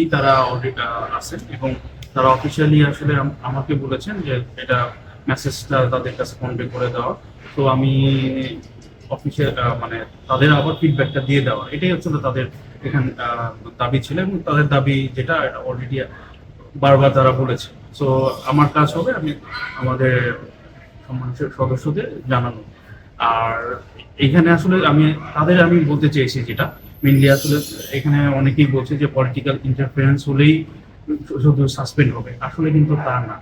থেকেই তারা অডিট আছেন এবং তারা অফিসিয়ালি আসলে আমাকে বলেছেন যে এটা মেসেজটা তাদের কাছে কনভে করে দেওয়া। তো আমি অফিসে মানে তাদের আবার ফিডব্যাকটা দিয়ে দেওয়া। এটাই হচ্ছিল তাদের এখানে দাবি ছিল এবং তাদের দাবি যেটা অলরেডি বারবার তারা বলেছে। তো আমার কাজ হবে আমি আমাদের সম্মানিত সদস্যদের জানানো। আর এখানে আসলে আমি, তাদের আমি বলতে চেয়েছি যেটা মেনলি আসলে এখানে অনেকেই বলছে যে পলিটিক্যাল ইন্টারফারেন্স হলেই শুধু সাসপেন্ড হবে। আসলে কিন্তু তা না।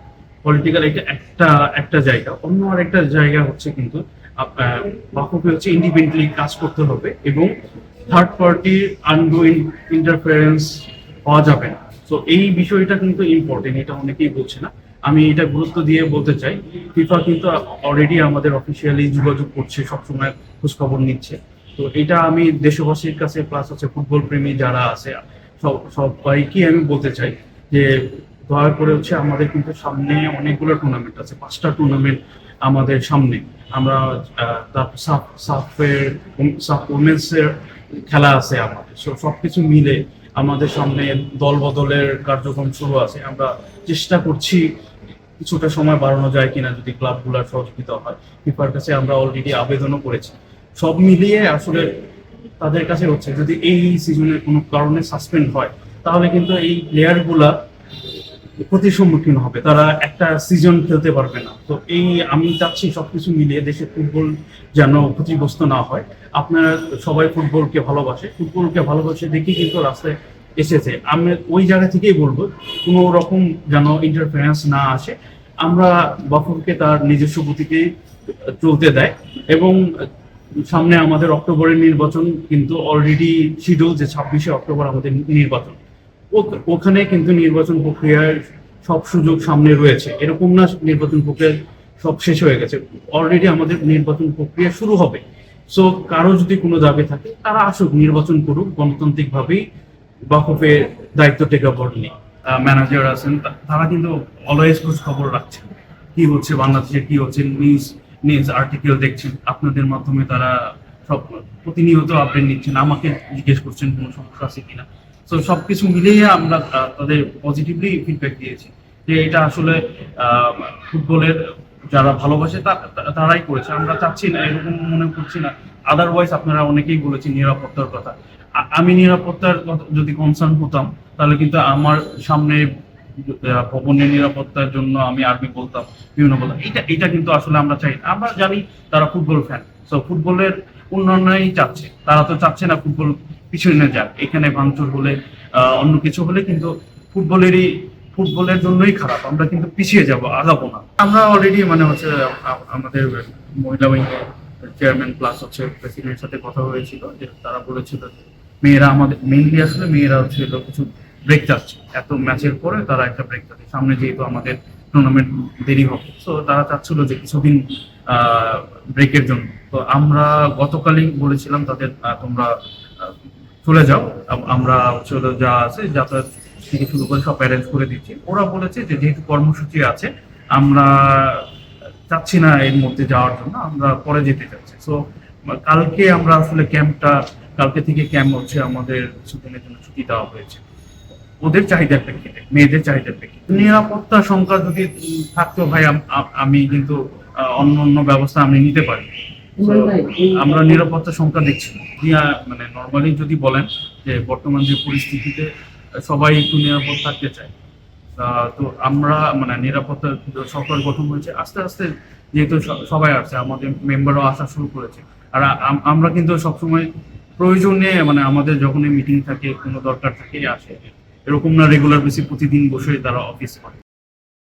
পলিটিক্যাল এটা একটা একটা জায়গা। অন্য আর একটা জায়গা হচ্ছে কিন্তু বাকুকে হচ্ছে ইন্ডিপেন্ডেন্টলি কাজ করতে হবে এবং থার্ড পার্টির আনগোয়িং ইন্টারফারেন্স পাওয়া যাবে না। তো এই বিষয়টা কিন্তু ইম্পর্টেন্ট এটা অনেকেই বলছে না। আমি এটা গুরুত্ব দিয়ে বলতে চাই ফিফা কিন্তু অলরেডি আমাদের অফিসিয়ালি যোগাযোগ করছে, সবসময় খোঁজখবর নিচ্ছে। তো এটা আমি দেশবাসীর কাছে প্লাস হচ্ছে ফুটবল প্রেমী যারা আছে সবাইকে আমি বলতে চাই যে দয়া করে হচ্ছে আমাদের কিন্তু সামনে অনেকগুলো টুর্নামেন্ট আছে, পাঁচটা টুর্নামেন্ট আমাদের সামনে। আমরা তারপর সাফ উমেন্সের খেলা আছে আমাদের। সো সবকিছু মিলে আমাদের সামনে দল বদলের কার্যক্রম শুরু আছে। আমরা চেষ্টা করছি কিছুটা সময় বাড়ানো যায় কিনা যদি ক্লাবগুলোর সহযোগিতা হয়। ফিফার কাছে আমরা অলরেডি আবেদনও করেছি। সব মিলিয়ে আসলে তাদের কাছে হচ্ছে, যদি এই সিজনে কোনো কারণে সাসপেন্ড হয়, তাহলে কিন্তু এই প্লেয়ারগুলা ক্ষতির সম্মুখীন হবে। তারা একটা সিজন খেলতে পারবে না। তো এই আমি চাচ্ছি সবকিছু মিলিয়ে দেশে ফুটবল যেন ক্ষতিগ্রস্ত না হয়। আপনারা সবাই ফুটবলকে ভালোবাসে। ফুটবলকে ভালোবাসে দেখি কিন্তু রাস্তায় এসেছে। আমি ওই জায়গা থেকেই বলব, কোনো রকম যেন ইন্টারফারেন্স না আসে। আমরা বাফুরকে তার নিজস্ব গতিতে চলতে দেয় এবং সামনে আমাদের অক্টোবরের নির্বাচন, কিন্তু অলরেডি শিডিউল যে ছাব্বিশে অক্টোবর আমাদের নির্বাচন। ওখানে কিন্তু নির্বাচন প্রক্রিয়ার সব সুযোগ সামনে রয়েছে। এরকম না নির্বাচন প্রক্রিয়া সব শেষ হয়ে গেছে। অলরেডি আমাদের নির্বাচন প্রক্রিয়া শুরু হবে। সো কারও যদি কোনো দাবি থাকে, তারা আসুক, নির্বাচন করুক গণতান্ত্রিক ভাবেই বাফের দায়িত্ব টেকা পড়নি ম্যানেজার আছেন তারা কিন্তু অলওয়েজ খোঁজ খবর রাখছেন। কি হচ্ছে বাংলাদেশে, কি হচ্ছে নিউজ নিউজ আর্টিকেল দেখছেন। আপনাদের মাধ্যমে তারা সব প্রতিনিয়ত আপডেট নিচ্ছেন। আমাকে জিজ্ঞেস করছেন কোনো সমস্যা আছে কিনা। তো সবকিছু মিলিয়ে আমরা তাদের পজিটিভলি ফিডব্যাক দিয়েছি। যে এটা আসলে ফুটবলের যারা ভালোবাসে তারাই করেছে। আমরা চাচ্ছি না, এরকম মনে করছি না। আদারওয়াইজ আপনারা অনেকেই বলেছেন নিরাপত্তার কথা। আমি নিরাপত্তার যদি কনসার্ন হতাম, তাহলে কিন্তু আমার সামনে ভবনের নিরাপত্তার জন্য আমি আর্মি বলতাম, বিভিন্ন বলতাম। এটা এটা কিন্তু আসলে আমরা চাই আমরা জানি তারা ফুটবল ফ্যান তো ফুটবলের উন্নয়নই চাচ্ছে। তারা তো চাচ্ছে না ফুটবল পিছনে যাক, এখানে ভাঙচুর হলে অন্য কিছু হলে কিন্তু ফুটবলেরই, ফুটবলের জন্যই খারাপ। আমরা কিন্তু পিছিয়ে যাব, আগাবো না। আমরা অলরেডি মানে হচ্ছে আমাদের মহিলা উইংয়ের চেয়ারম্যান প্লাস হচ্ছে প্রেসিডেন্টের সাথে কথা হয়েছিল, যে তারা বলেছিল মেয়েরা আমাদের মেইনলি আসলে মেয়েরা হচ্ছে কিছু ব্রেক যাচ্ছে। এত ম্যাচের পরে তারা একটা ব্রেক যাচ্ছে। সামনে যেহেতু আমাদের টুর্নামেন্ট দেরি হবে তো তারা চাচ্ছিল যে কিছুদিন ব্রেকের জন্য। তো আমরা গতকালই বলেছিলাম তাদের তোমরা চলে যাও। আমরা চলে যা আছে, যাতায়াত থেকে শুরু করে সব অ্যারেঞ্জ করে দিচ্ছি। ওরা বলেছে যে যেহেতু কর্মসূচি আছে, আমরা চাচ্ছি না এর মধ্যে যাওয়ার জন্য, আমরা পরে যেতে চাচ্ছি। সো কালকে আমরা আসলে ক্যাম্পটা কালকে থেকে ক্যাম্প হচ্ছে আমাদের কিছুদিনের জন্য ছুটি দেওয়া হয়েছে। ওদের চাহিদার প্রেক্ষিতে মেয়েদের চাহিদার প্রেক্ষিতে নিরাপত্তা সংখ্যা যদি থাকতো ভাই আম- কিন্তু অন্য অন্য ব্যবস্থা আমি নিতে পারি। আমরা নিরাপত্তা সংখ্যা দেখছি। মানে নর্মালি যদি বলেন যে বর্তমান যে পরিস্থিতিতে সবাই একটু নিরাপদ থাকতে চায় তো আমরা মানে নিরাপত্তা সরকার গঠন হয়েছে আস্তে আস্তে যেহেতু সবাই আসছে আমাদের মেম্বারও আসা শুরু করেছে। আর আম- আমরা কিন্তু সবসময় প্রয়োজনে মানে আমাদের যখনই মিটিং থাকে কোনো দরকার থাকে আসে। এরকম না রেগুলার বেসি প্রতিদিন বসে তারা অফিস করে।